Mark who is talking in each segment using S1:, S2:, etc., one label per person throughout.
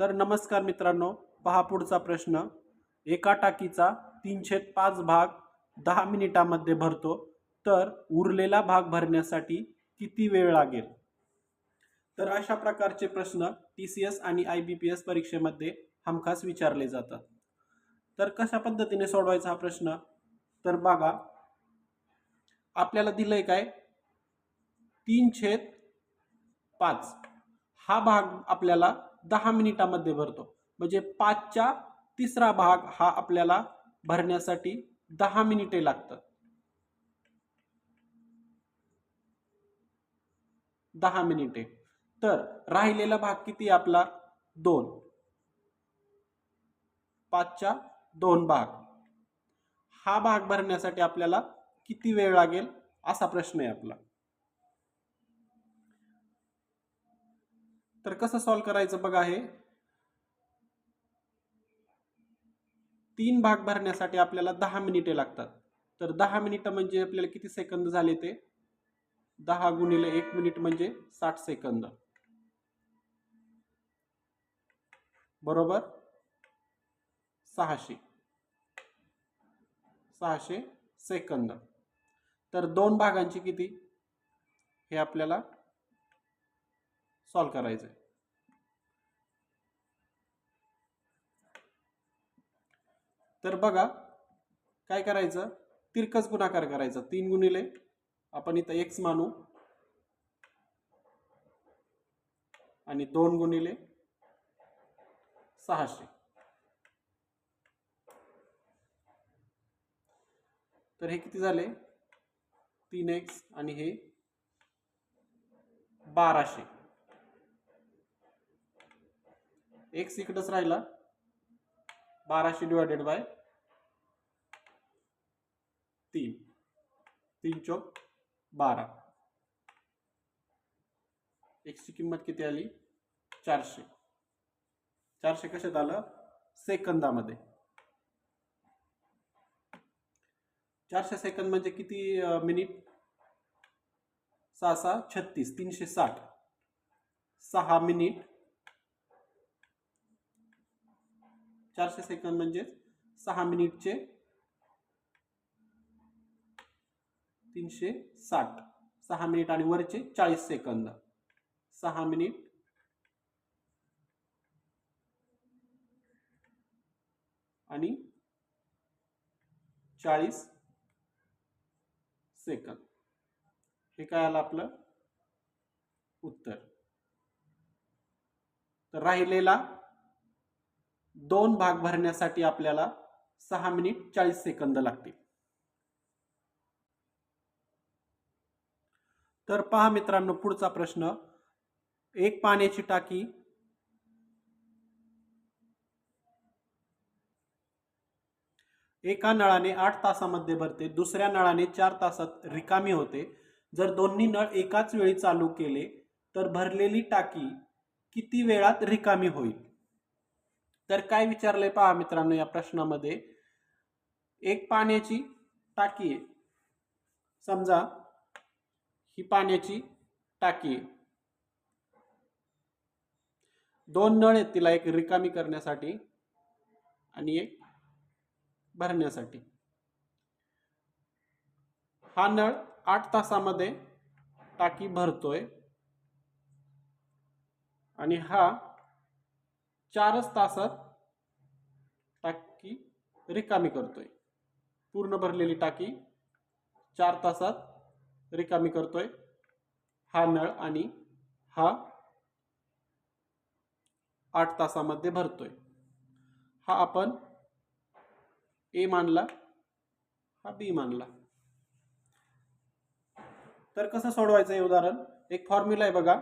S1: तर नमस्कार मित्रांनो पहा पुढचा प्रश्न. एका टाकीचा तीनशे पाच भाग दहा मिनिटामध्ये भरतो. तर उरलेला भाग भरण्यासाठी किती वेळ लागेल? तर अशा प्रकारचे प्रश्न टी सी एस आणि आय बी पी एस परीक्षेमध्ये हमखास विचारले जातात. तर कशा पद्धतीने सोडवायचा हा प्रश्न? तर बघा आपल्याला दिलंय काय? तीन छेद पाच हा भाग आपल्याला दहा मिनिटामध्ये भरतो. म्हणजे पाचच्या तिसरा भाग हा आपल्याला भरण्यासाठी दहा मिनिटे लागतात. दहा मिनिटे. तर राहिलेला भाग किती आपला? दोन. पाचच्या दोन भाग. हा भाग भरण्यासाठी आपल्याला किती वेळ लागेल? असा प्रश्न आहे आपला. तर कसं सॉल्व करायचं बघा हे. तीन भाग भरण्यासाठी आपल्याला दहा मिनिटे लागतात. तर दहा मिनिटं म्हणजे आपल्याला किती सेकंद झाले ते? दहा गुणिले एक मिनिट म्हणजे साठ सेकंद. बरोबर? सहाशे. सहाशे सेकंद. तर दोन भागांची किती? हे आपल्याला सॉल्व करायचं तर बघा काय करायचं? तिरकस गुणाकार करायचा. तीन गुणिले आपण इथं एक्स मानू. आणि दोन गुणिले सहाशे. तर हे किती झाले? तीन एक्स आणि हे बाराशे. एक्स इकडंच राहिला. बाराशे डिवायडेड बाय तीन. तीन चौक बारा. एक्सची किंमत किती आली? चारशे. चारशे कशात आलं? सेकंदामध्ये. चारशे सेकंद म्हणजे किती मिनिट सहा सहा छत्तीस. तीनशे साठ. सहा मिनिट चारशे सेकंद म्हणजे सहा मिनिटचे तीनशे साठ. सहा मिनिट आणि वरचे चाळीस सेकंद. सहा मिनिट. आणि चाळीस सेकंद. हे काय आलं आपलं? उत्तर. तर राहिलेला दोन भाग भरण्यासाठी आपल्याला सहा मिनिट चाळीस सेकंद लागतील. तर पहा मित्रांनो पुढचा प्रश्न. एक पाण्याची टाकी एका नळाने आठ तासामध्ये भरते दुसऱ्या नळाने चार तासात रिकामी होते. जर दोन्ही नळ एकाच वेळी चालू केले तर भरलेली टाकी किती वेळात रिकामी होईल? तर काय विचारलंय पहा मित्रांनो या प्रश्नामध्ये? एक पाण्याची टाकी आहे. समजा ही पाण्याची टाकी आहे. दोन नळ आहेत तिला एक रिकामी करण्यासाठी आणि एक भरण्यासाठी. हा नळ आठ तासामध्ये टाकी भरतोय. आणि हा चारच तासात टाकी रिकामी करतोय. पूर्ण भरलेली टाकी चार तासात रिकामी करतोय. हा नळ आणि हा आठ तासामध्ये भरतोय. हा आपण ए मानला हा बी मानला. तर कसं सोडवायचं हे उदाहरण? एक फॉर्म्युला आहे बघा.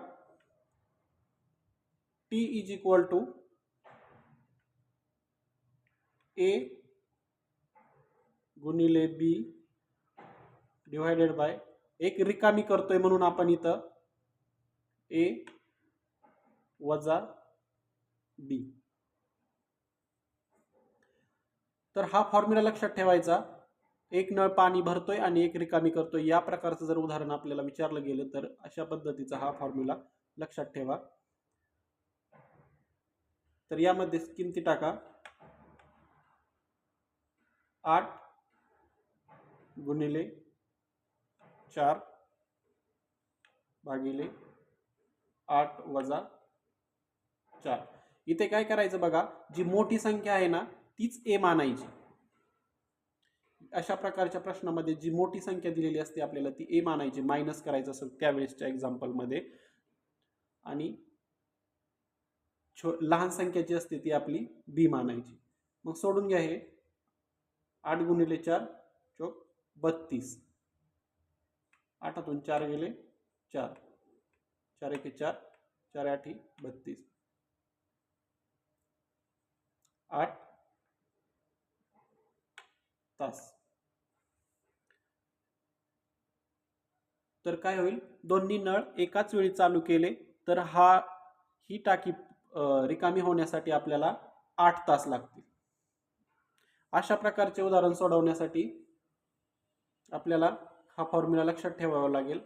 S1: T is equal to A गुणिले बी डिवायडेड बाय एक रिकामी करतोय म्हणून आपण इथं ए वजा बी तर हा फॉर्म्युला लक्षात ठेवायचा. एक नळ पाणी भरतोय आणि एक रिकामी करतोय. या प्रकारचं जर उदाहरण आपल्याला विचारलं गेलं तर अशा पद्धतीचा हा फॉर्म्युला लक्षात ठेवा. तर यामध्ये किमती टाका. आठ गुणिले चार भागिले आठ वजा चार. इथे काय करायचं बघा जी मोठी संख्या आहे ना तीच ए मानायची. अशा प्रकारच्या प्रश्नामध्ये जी मोठी संख्या दिलेली असते आपल्याला ती ए मानायची. मायनस करायचं असेल त्यावेळेसच्या एक्झाम्पलमध्ये आणि छो लहान संख्या जी असते ती आपली बी मानायची. मग सोडून घ्या हे. आठ गुणिले चार चौक बत्तीस. आठातून चार गेले चार. चार एके चार चार आठी बत्तीस. आठ तास. तर काय होईल? दोन्ही नळ एकाच वेळी चालू केले तर हा ही टाकी रिकामी होण्यासाठी आपल्याला आठ तास लागतील. अशा प्रकारचे उदाहरण सोडवण्यासाठी आपल्याला हा फॉर्म्युला लक्षात ठेवावा लागेल.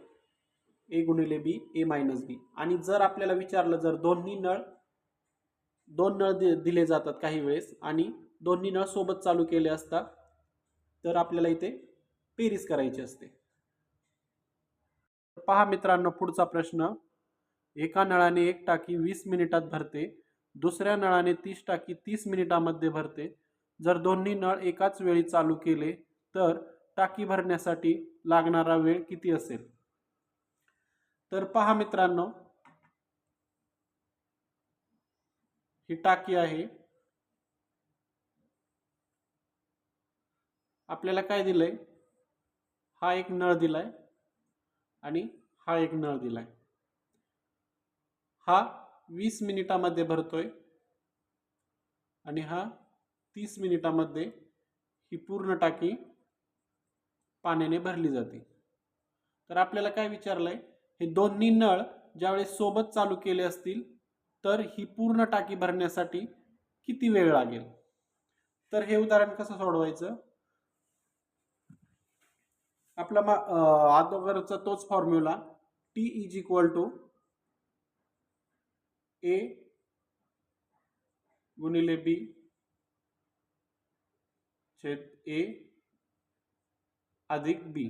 S1: ए गुणिले बी ए मायनस बी आणि जर आपल्याला विचारलं जर दोन्ही नळ दोन नळ दि दिले जातात काही वेळेस आणि दोन्ही नळ सोबत चालू केले असतात तर आपल्याला इथे पेरीस करायची असते. पहा मित्रांनो पुढचा प्रश्न. एका नळाने एक टाकी वीस मिनिटात भरते दुसऱ्या नळाने तीस टाकी तीस मिनिटामध्ये भरते. जर दोन्ही नळ एकाच वेळी चालू केले तर टाकी भरण्यासाठी लागणारा वेळ किती असेल? तर पहा मित्रांनो ही टाकी आहे. आपल्याला काय दिलंय? हा एक नळ दिलाय आणि हा एक नळ दिलाय. हा वीस मिनिटामध्ये भरतोय आणि हा तीस मिनिटामध्ये ही पूर्ण टाकी पाण्याने भरली जाते. तर आपल्याला काय विचारलं आहे हे दोन्ही नळ ज्यावेळेस सोबत चालू केले असतील तर ही पूर्ण टाकी भरण्यासाठी किती वेळ लागेल? तर हे उदाहरण कसं सोडवायचं? आपला मा अगोदरचा तोच formula T is equal to A गुणिले बी छेद ए अधिक बी.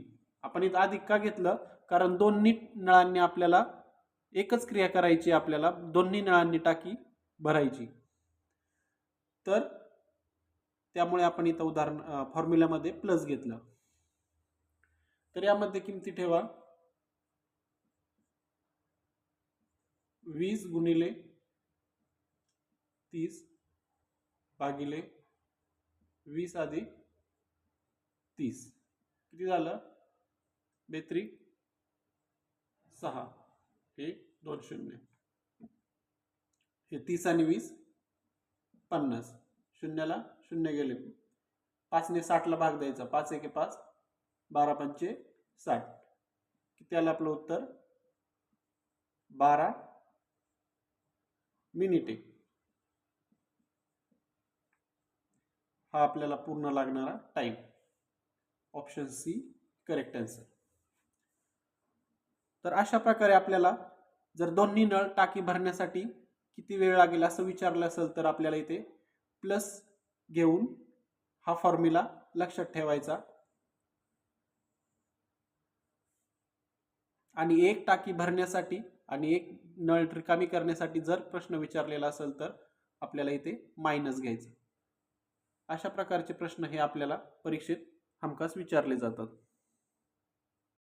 S1: आपण इथं अधिक का घेतलं? कारण दोन्ही नळांनी आपल्याला एकच क्रिया करायची आपल्याला. दोन्ही नळांनी टाकी भरायची. तर त्यामुळे आपण इथं उदाहरण फॉर्म्युल्यामध्ये प्लस घेतलं. तर यामध्ये किमती ठेवा. वीस गुणिले तीस भागिले वीस अधिक तीस. किती झालं? बेत्रिक सहा. एक दोन शून्य. हे तीस आणि वीस पन्नास. शून्याला शून्य गेले. पाचने साठला भाग द्यायचा. पाच एके पाच बारा पंचे साठ. किती आलं आपलं उत्तर? बारा मिनिटे. हा आपल्याला पूर्ण लागणारा time option C correct answer तर अशा प्रकारे आपल्याला जर दोन्ही नळ टाकी भरण्यासाठी किती वेळ लागेल असं विचारलं असेल तर आपल्याला इथे प्लस घेऊन हा फॉर्म्युला लक्षात ठेवायचा. आणि एक टाकी भरण्यासाठी आणि एक नळ रिकामी करण्यासाठी जर प्रश्न विचारलेला असेल तर आपल्याला इथे मायनस घ्यायचं. अशा प्रकारचे प्रश्न हे आपल्याला परीक्षेत हमखास विचारले जातात.